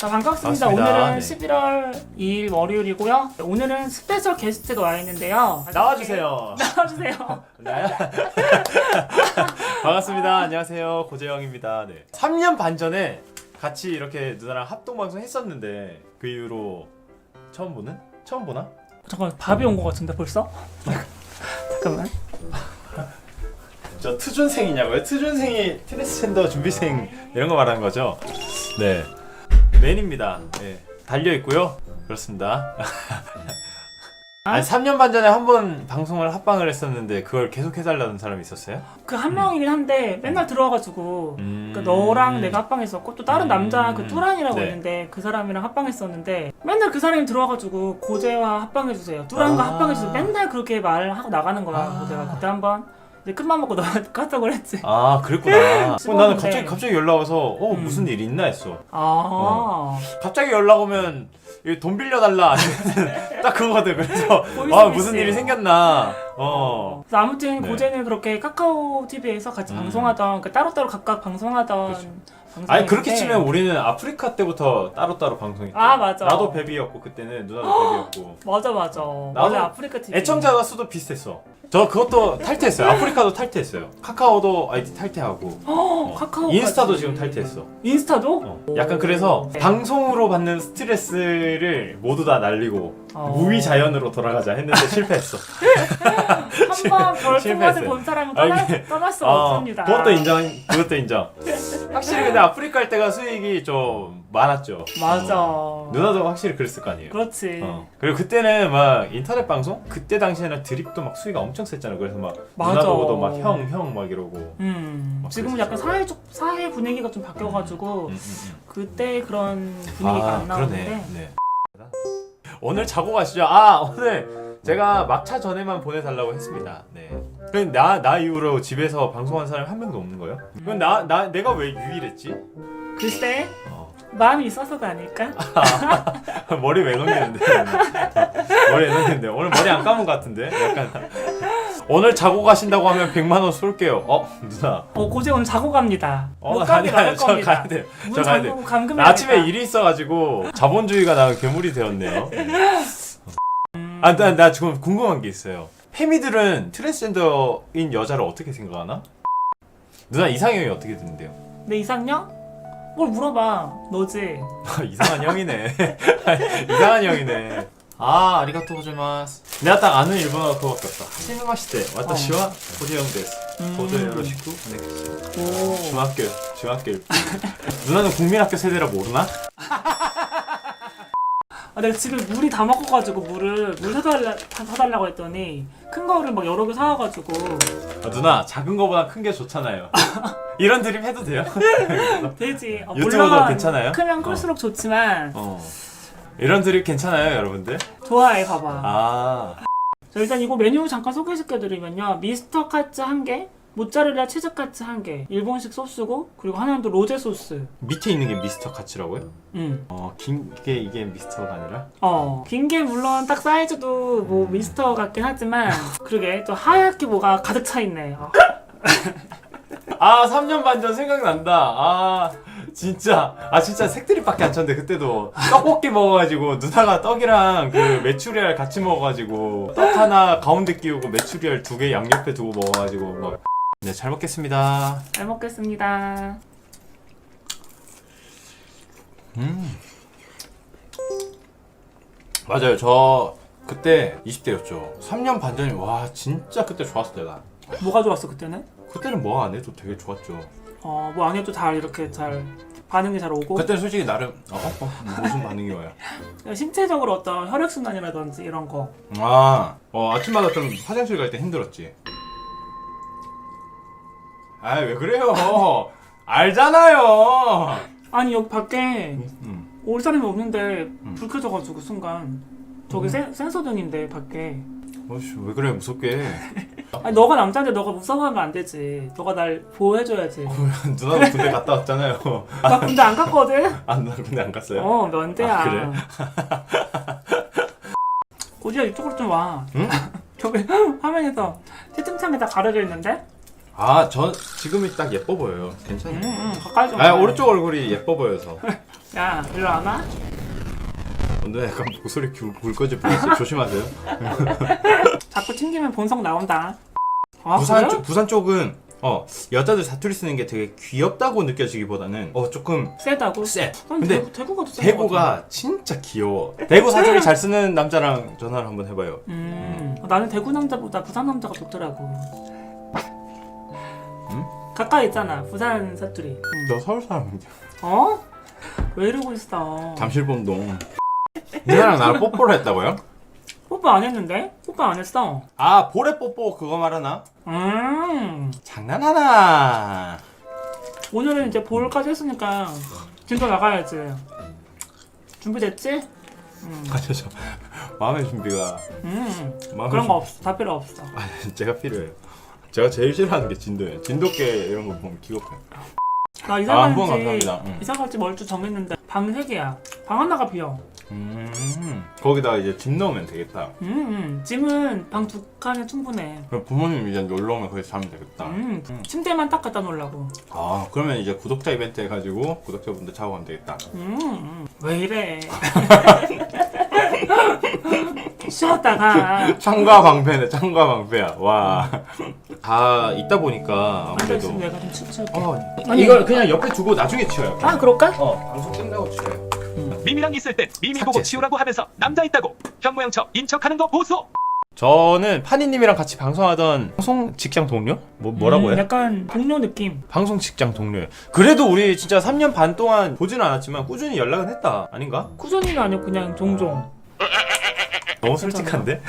자 반갑습니다. 반갑습니다. 오늘은 네. 11월 2일 월요일이고요. 오늘은 스페셜 게스트가 와 있는데요. 나와주세요. 나와주세요. 나야. 반갑습니다. 안녕하세요. 고재영입니다. 네. 3년 반 전에 같이 이렇게 누나랑 합동 방송 했었는데 그 이후로 처음 보는? 처음 보나? 잠깐 밥이 온 것 같은데 벌써? 잠깐만. 저 트준생이냐고요? 트준생이 트랜스젠더 준비생 이런 거 말하는 거죠? 네. 맨입니다. 네. 달려 있고요. 그렇습니다. 아? 아니 3년 반 전에 한 번 방송을 합방을 했었는데 그걸 계속 해달라는 사람이 있었어요? 그 한 명이긴 한데 맨날 들어와가지고 음. 그 너랑 내가 합방했었고 또 다른 음. 남자 그 뚜란이라고 네. 있는데 그 사람이랑 합방했었는데 맨날 그 사람이 들어와가지고 고재와 합방해주세요 뚜란과 아. 합방해주세요 맨날 그렇게 말하고 나가는 거야 아. 고재가 그때 한번 이제 큰맘 먹고 너한테 카톡을 했지 아 그랬구나. 어, 나는. 갑자기 갑자기 연락 와서 어 음. 무슨 일 있나 했어. 아 갑자기 연락 오면 이돈 빌려달라 딱 그거거든. 그래서 보이스 아. 무슨 일이 생겼나. 어. 그래서 아무튼 네. 고재는 그렇게 카카오 TV에서 같이 음. 방송하던 그 따로따로 각각 방송하던 그렇죠. 아니 그렇게 치면 우리는 아프리카 때부터 따로따로 방송했죠. 아, 맞아. 나도 베비였고 그때는 누나도 베비였고. 맞아 맞아 나도 원래 아프리카 TV 애청자가 수도 비슷했어. 저 그것도 탈퇴했어요. 아프리카도 탈퇴했어요. 카카오도 아이디 탈퇴하고. 어, 어. 카카오 인스타도 지금 탈퇴했어. 인스타도 어. 약간 그래서 네. 방송으로 받는 스트레스를 모두 다 날리고 어. 무위 자연으로 돌아가자 했는데 실패했어. 한번 별풍선을 실패했어요. 본 사람은 아, 떠나, 이게- 떠날 수 아, 없습니다 그것도 인정. 그것도 인정. 확실히 근데 아프리카 할 때가 수익이 좀 많았죠. 맞아 어. 누나도 확실히 그랬을 거 아니에요. 그렇지 어. 그리고 그때는 막 인터넷 방송 그때 당시에는 드립도 막 수위가 엄청 셌잖아. 그래서 막 맞아. 누나도 보고 막형 형 막 이러고. 음, 막 지금은 그랬었어. 약간 사회 쪽 사회 분위기가 좀 바뀌어가지고 음, 음, 음. 그때 그런 분위기가 안 나오는데 그러네. 네. 오늘 자고 가시죠. 아 오늘 제가 막차 전에만 보내달라고 했습니다. 네. 그럼 나 나 이후로 집에서 방송한 사람이 한 명도 없는 거예요? 그럼 나 나 내가 왜 유일했지? 글쎄 어. 마음이 있어서가 아닐까? 머리 왜 넘기는데? 머리 왜 넘기는데? 오늘 머리 안 감은 것 같은데? 약간 오늘 자고 가신다고 하면 100만 원 쏠게요. 어 누나. 어 고재 오늘 자고 갑니다 어 못 가게 아니 나갈 저 겁니다 가야 돼. 문저 가야 돼. 잠그고 감금해 나 아침에 일이 있어가지고 자본주의가 나 괴물이 되었네요. 아, 나, 나 지금 궁금한 게 있어요. 페미들은 트랜스젠더인 여자를 어떻게 생각하나? 누나 이상형이 어떻게 되는데요? 내 이상형? 뭘 물어봐 너지 이상한 형이네. 이상한 형이네. 아. 내가 딱 아는 일본어가 그거밖에 없다. 하지메마시테. 와타시와 고재영 데스. 음. 고재 요로시쿠. 네. 오 중학교, 중학교. 누나는 국민학교 세대라 모르나? 아, 내가 집에 물이 다 먹어가지고 물을 물 사달라 다 사달라고 했더니 큰 거를 막 여러 개 사와가지고 아, 누나 작은 거보다 큰 게 좋잖아요. 이런 드립 해도 돼요? 되지 어, 유튜브도 물론 괜찮아요? 크면 클수록 좋지만 어. 이런 드립 괜찮아요, 여러분들? 좋아해 봐봐 아, 자, 일단 이거 메뉴 잠깐 소개시켜드리면요 미스터 카츠 한 개 모짜렐라 치즈 카츠 한 개 일본식 소스고 그리고 하나는 또 로제 소스 밑에 있는 게 미스터 카츠라고요? 음. 어, 긴 게 이게 미스터가 아니라? 어, 긴 게 물론 딱 사이즈도 뭐 미스터 같긴 하지만 그러게 또 하얗게 뭐가 가득 차 있네. 어. 아, 3년 반 전 생각난다. 아, 진짜. 아, 진짜 색드립밖에 안 쳤는데, 그때도 떡볶이 먹어가지고, 누나가 떡이랑 그 메추리알 같이 먹어가지고, 떡 하나 가운데 끼우고 메추리알 두 개 양옆에 두고 먹어가지고, 막. 네, 잘 먹겠습니다. 잘 먹겠습니다. 음. 맞아요. 저 그때 20대였죠. 3년 반 전이 와 진짜 그때 좋았을 때다. 뭐가 좋았어 그때는? 그때는 뭐 안 해도 되게 좋았죠. 어, 뭐안 해도 잘 이렇게 잘 반응이 잘 오고 그때는 솔직히 나름 어, 어, 무슨 반응이 와요? 신체적으로 어떤 혈액 순환이라든지 이런 거. 아, 어, 아침마다 좀 화장실 갈 때 힘들었지. 아 왜 그래요? 알잖아요. 아니 여기 밖에 음. 올 사람이 없는데 불 켜져가지고 순간 저기 센, 센서등인데 밖에. 어씨 왜 그래 무섭게? 아니 너가 남자인데 너가 무서워하면 안 되지. 너가 날 보호해줘야지. 누나도 군대 갔다 왔잖아요. 나 군대 안 갔거든. 아 누나 군대 안 갔어요? 어 면대야. 아, 그래? 고지야 이쪽으로 좀 와. 응? 저기 화면에서 채팅창에다 가려져 있는데? 아, 저 지금이 딱 예뻐 보여요. 괜찮아요. 음, 음, 가까이 좀. 아, 와. 오른쪽 얼굴이 예뻐 보여서. 야, 일로 와봐. 오늘 약간 목소리 굵, 굵어질 뻔했어요. 조심하세요. 자꾸 튕기면 본성 나온다. 아, 부산 그래? 쪽 부산 쪽은 어 여자들 사투리 쓰는 게 되게 귀엽다고 느껴지기보다는 어 조금 세다고? 세. 난 근데 대구, 대구가 더 센 것 같아. 대구가 진짜 귀여워. 대구 사투리 잘 쓰는 남자랑 전화를 한번 해봐요. 음, 나는 대구 남자보다 부산 남자가 좋더라고. 음? 가까이 있잖아, 부산 사투리. 음. 너 서울 사람인데. 어? 왜 이러고 있어? 잠실봉동. 누나랑 나랑 뽀뽀를 했다고요? 뽀뽀 안 했는데? 뽀뽀 안 했어. 아 볼에 뽀뽀 그거 말하나? 음, 장난하나? 오늘은 이제 볼까지 했으니까 진도 나가야지. 준비됐지? 음, 아 저, 저 마음의 준비가 음, 마음의 그런 거 준- 없어. 다 필요 없어. 아 제가 필요해요. 제가 제일 싫어하는 게 진도예요. 진돗개 이런 거 보면 기겁해요. 나 이사 아, 갈지 감사합니다. 응. 이사 갈지 멀지 정했는데 방 3개야. 방 하나가 비어. 음 거기다가 이제 집 넣으면 되겠다. 음, 음. 짐은 방 두 칸에 충분해. 그럼 부모님 이제 놀러 오면 거기서 자면 되겠다. 음, 침대만 딱 갖다 놓으려고. 아 그러면 이제 구독자 이벤트 해가지고 구독자분들 자고 가면 되겠다. 음, 음. 왜 이래? 쉬었다가 창과 방패네 창과 방패야. 와. 다 있다 보니까 아무래도. 내가 좀 치울게. 어 아니, 이걸 그냥 옆에 두고 나중에 치워요. 아, 그럴까? 어 방송 끝나고 치워요. 미미랑 있을 땐 미미 삭제. 보고 치우라고 하면서 남자 있다고 형 모양 척 인척하는 거 보소 저는 파니님이랑 같이 방송하던 방송 직장 동료? 뭐 뭐라고 음, 해요? 약간 동료 느낌. 방송 직장 동료예요. 그래도 우리 진짜 3년 반 동안 보지는 않았지만 꾸준히 연락은 했다. 아닌가? 꾸준히가 아니고 그냥 종종. 너무 솔직한데?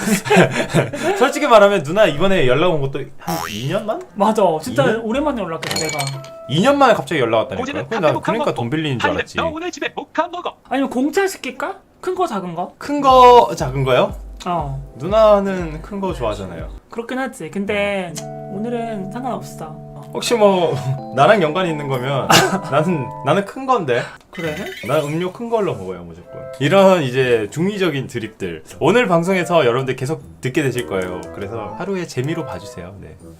솔직히 말하면 누나 이번에 연락 온 것도 한 2년 만? 맞아. 진짜 이년? 오랜만에 연락했어, 내가. 2년 만에 갑자기 연락 왔다니까요. 고지는 그래, 나 그러니까 먹고 돈 빌리는 줄 알았지. 너 오늘 집에 목한 먹어 아니면 공짜 시킬까? 큰 거, 작은 거? 큰 거, 작은 거요? 어. 누나는 큰 거 좋아하잖아요. 그렇긴 하지. 근데 오늘은 상관없어. 혹시 뭐 나랑 연관이 있는 거면 나는 나는 큰 건데. 그래? 난 음료 큰 걸로 먹어요 무조건 이런 이제 중의적인 드립들 오늘 방송에서 여러분들 계속 듣게 되실 거예요 그래서 하루에 재미로 봐주세요 네. 음.